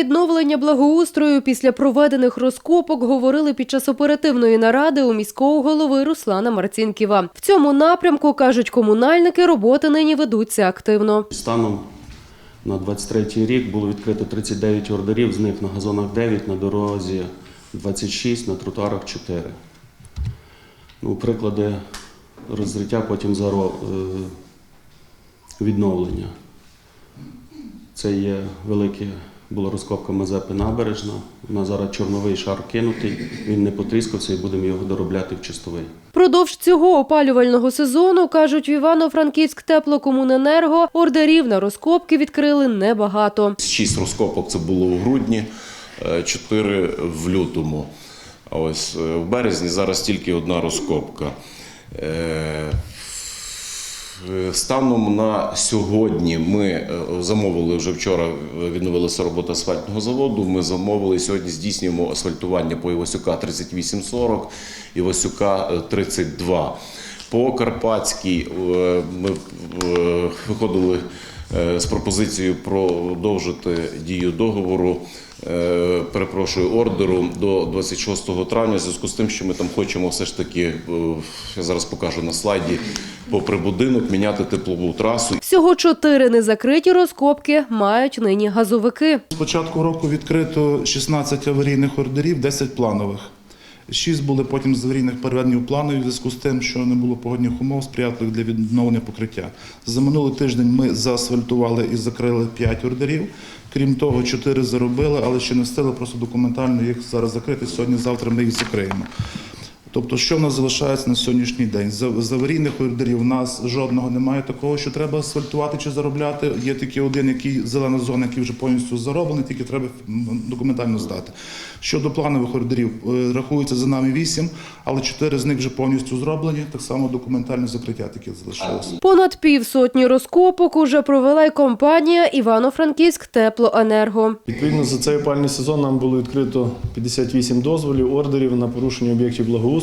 відновлення благоустрою після проведених розкопок говорили під час оперативної наради у міського голови Руслана Марцінківа. В цьому напрямку кажуть комунальники, роботи нині ведуться активно. Станом на 23-й рік було відкрито 39 ордерів, з них на газонах 9, на дорозі 26, на тротуарах 4. Ну, приклади розриття, потім заро- е, відновлення. Це є велике, була розкопка Мазепи набережна. На зараз чорновий шар кинутий, він не потріскався і будемо його доробляти в чистовий. Продовж цього опалювального сезону, кажуть в Івано-Франківськ теплокомуненерго, ордерів на розкопки відкрили небагато. Шість розкопок це було у грудні, е, чотири в лютому. А ось е, в березні зараз тільки одна розкопка. Е, Станом на сьогодні ми е, замовили вже вчора е, відновилася робота асфальтного заводу. Ми замовили сьогодні здійснюємо асфальтування по Івасюка 3840, Івасюка е, 32. По Карпатській е, ми е, виходили е, з пропозицією продовжити дію договору. Перепрошую ордеру до 26 травня, в зв'язку з тим, що ми там хочемо все ж таки, я зараз покажу на слайді, попри будинок міняти теплову трасу Всього чотири незакриті розкопки мають нині газовики. З початку року відкрито 16 аварійних ордерів, 10 планових. Шість були потім з переведені в планові в зв'язку з тим, що не було погодних умов сприятливих для відновлення покриття. За минулий тиждень ми заасфальтували і закрили 5 ордерів. Крім того, 4 заробили, але ще не встигли просто документально їх зараз закрити. Сьогодні-завтра ми їх закриємо. Тобто, що в нас залишається на сьогоднішній день? З, з аварійних ордерів у нас жодного немає такого, що треба асфальтувати чи заробляти. Є тільки один, який зелена зона, який вже повністю зароблений, тільки треба документально здати. Щодо планових ордерів, е, рахується за нами 8, але 4 з них вже повністю зроблені. Так само документальне закриття таке залишилося. Понад півсотні розкопок уже провела й компанія Івано-Франківськ Теплоенерго. Відповідно, за цей опальний сезон нам було відкрито 58 дозволів, ордерів на порушення об'єктів благоустрою.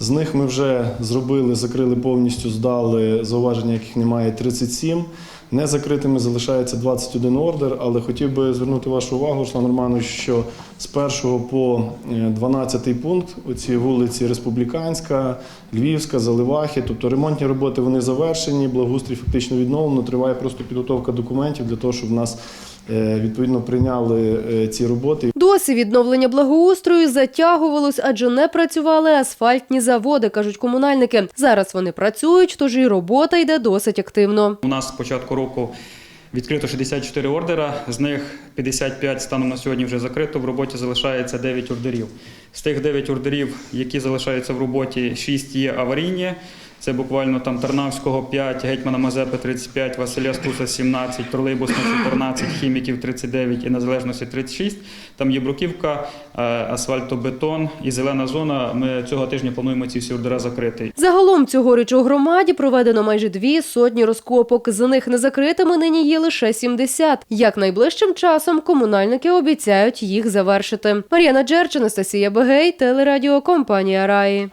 З них ми вже зробили, закрили повністю, здали зауваження, яких немає 37. Незакритими залишається 21 ордер, але хотів би звернути вашу увагу, Руслан Романович, що з 1 по е, 12 пункт, оці вулиці Республіканська, Львівська, Заливахи, тобто ремонтні роботи вони завершені, благоустрій фактично відновлено, триває просто підготовка документів для того, щоб нас е, відповідно прийняли е, ці роботи. Досі відновлення благоустрою затягувалось, адже не працювали асфальтні заводи, кажуть комунальники. Зараз вони працюють, тож і робота йде досить активно. У нас з початку року відкрито 64 ордера, з них 55 станом на сьогодні вже закрито. В роботі залишається 9 ордерів. З тих 9 ордерів, які залишаються в роботі, 6 є аварійні. Це буквально там Тарнавського 5, Гетьмана Мазепи 35, Василя Стуса 17, Тролейбусна 14, Хіміків 39 і Незалежності 36. Там є бруківка, е, асфальтобетон і зелена зона. Ми цього тижня плануємо ці всі ордера закрити. Загалом цьогоріч у громаді проведено майже дві сотні розкопок. З них незакритими нині є лише 70. Як найближчим часом комунальники обіцяють їх завершити. Мар'яна Джерч, Анастасія Бегей, телерадіокомпанія Раї.